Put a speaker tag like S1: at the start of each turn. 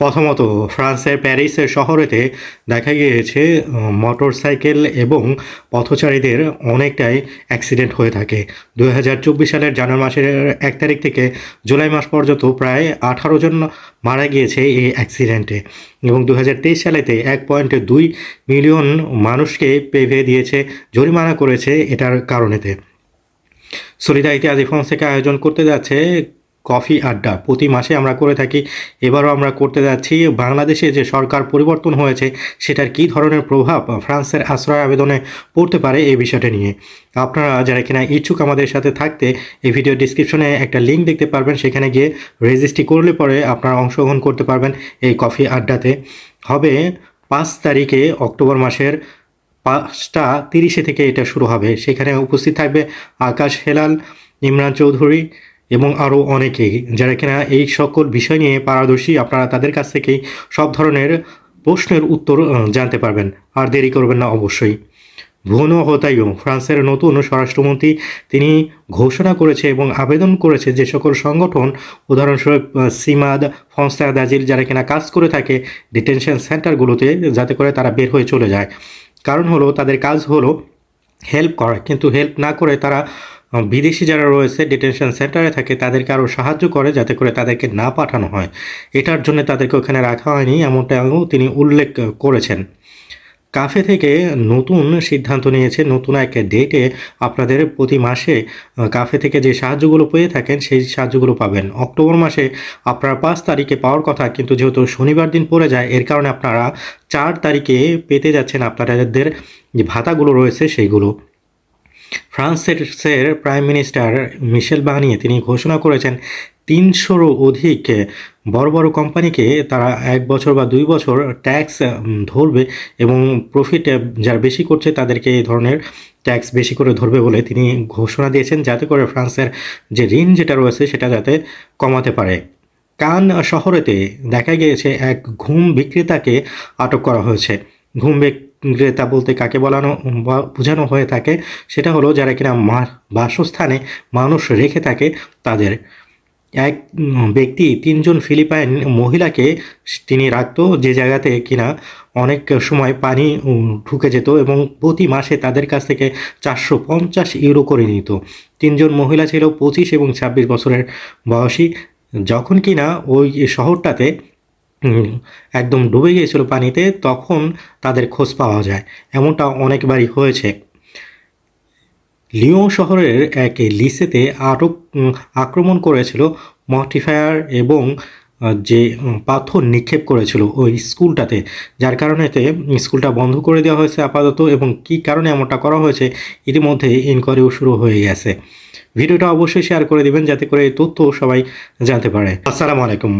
S1: প্রথমত, ফ্রান্সের প্যারিসের শহরেতে দেখা গিয়েছে মোটর সাইকেল এবং পথচারীদের অনেকটাই অ্যাক্সিডেন্ট হয়ে থাকে। দু হাজার চব্বিশ সালের জানুয়ারি মাসের এক তারিখ থেকে জুলাই মাস পর্যন্ত প্রায় আঠারো জন মারা গিয়েছে এই অ্যাক্সিডেন্টে এবং দু হাজার তেইশ সালেতে এক পয়েন্ট দুই মিলিয়ন মানুষকে পেভে দিয়েছে, জরিমানা করেছে এটার কারণেতে। সলিডারিটি আজ ফোনসেকে আয়োজন করতে যাচ্ছে কফি আড্ডা প্রতি মাসে আমরা করে থাকি। এবারও আমরা করতে যাচ্ছি, বাংলাদেশে যে সরকার পরিবর্তন হয়েছে, সেটার কী ধরনের প্রভাব ফ্রান্সের আশ্রয় আবেদনে পড়তে পারে এই বিষয়টা নিয়ে? আপনারা যারা কিনা ইচ্ছুক আমাদের সাথে থাকতে, এই ভিডিও ডিসক্রিপশনে একটা লিঙ্ক দেখতে পারবেন। সেখানে গিয়ে রেজিস্ট্রি করলে পরে আপনারা অংশগ্রহণ করতে পারবেন এই কফি আড্ডাতে। হবে পাঁচ তারিখে অক্টোবর মাসের পাঁচটা তিরিশে থেকে এটা শুরু হবে। সেখানে উপস্থিত থাকবে আকাশ হেলাল, ইমরান চৌধুরী এবং আরও অনেকেই যারা কিনা এই সকল বিষয় নিয়ে পারদর্শী, আপনারা তাদের কাছ থেকেই সব ধরনের প্রশ্নের উত্তর জানতে পারবেন। আর দেরি করবেন না অবশ্যই। ভুনো হতাইও ফ্রান্সের নতুন স্বরাষ্ট্রমন্ত্রী, তিনি ঘোষণা করেছে এবং আবেদন করেছে যে সকল সংগঠন, উদাহরণস্বরূপ সিমাদ, ফনস্তা দাজিল যারা কিনা কাজ করে থাকে, ডিটেনশন সেন্টারগুলোতে যাতে করে তারা বের হয়ে চলে যায়। কারণ হলো, তাদের কাজ হলো হেল্প করা। কিন্তু হেল্প না করে তারা বিদেশি যারা রয়েছে ডিটেনশন সেন্টারে থাকে, তাদেরকে আরও সাহায্য করে যাতে করে তাদেরকে না পাঠানো হয়। এটার জন্য তাদেরকে ওখানে রাখা হয়নি, এমনটাও তিনি উল্লেখ করেছেন। কাফে থেকে নতুন সিদ্ধান্ত নিয়েছে, নতুন এক ডেটে আপনাদের প্রতি মাসে কাফে থেকে যে সাহায্যগুলো পেয়ে থাকেন, সেই সাহায্যগুলো পাবেন। অক্টোবর মাসে আপনারা পাঁচ তারিখে পাওয়ার কথা, কিন্তু যেহেতু শনিবার দিন পড়ে যায়, এর কারণে আপনারা চার তারিখে পেতে যাচ্ছেন আপনাদের যে ভাতাগুলো রয়েছে, সেইগুলো। ফ্রান্সের প্রাইম মিনিস্টার মিশেল বানিয়ে তিনি ঘোষণা করেছেন, তিনশোরও অধিক বড় বড় কোম্পানিকে তারা এক বছর বা দুই বছর ট্যাক্স ধরবে এবং প্রফিট যারা বেশি করছে তাদেরকে এই ধরনের ট্যাক্স বেশি করে ধরবে বলে তিনি ঘোষণা দিয়েছেন, যাতে করে ফ্রান্সের যে ঋণ যেটা রয়েছে সেটা যাতে কমাতে পারে। কান শহরেতে দেখা গিয়েছে এক ঘুম বিক্রেতাকে আটক করা হয়েছে। ঘুম বিক্রেতা বলতে কাকে বলানো বোঝানো হয়ে থাকে, সেটা হলো যারা কিনা বাসস্থানে মানুষ রেখে থাকে, তাদের। এক ব্যক্তি, তিনজন ফিলিপাইন মহিলাকে তিনি রাখত, যে জায়গাতে কিনা অনেক সময় পানি ঢুকে যেত এবং প্রতি মাসে তাদের কাছ থেকে চারশো পঞ্চাশ ইউরো করে নিত। তিনজন মহিলা ছিল পঁচিশ এবং ছাব্বিশ বছরের বয়সী। যখন কিনা ওই শহরটাতে একদম ডুবে গিয়েছিল পানিতে, তখন তাদের খোঁজ পাওয়া যায়। এমনটা অনেকবারই হয়েছে। লিও শহরের এক লিসেতে আটক আক্রমণ করেছিল মর্টিফায়ার এবং যে পাথর নিক্ষেপ করেছিল ওই স্কুলটাতে। যার কারণেতে স্কুলটা বন্ধ করে দেওয়া হয়েছে আপাতত এবং কী কারণে এমনটা করা হয়েছে, ইতিমধ্যে ইনকোয়ারিও শুরু হয়ে গেছে। ভিডিওটা অবশ্যই শেয়ার করে দিবেন, যাতে করে এই তথ্য সবাই জানতে পারে। আসসালামু আলাইকুম।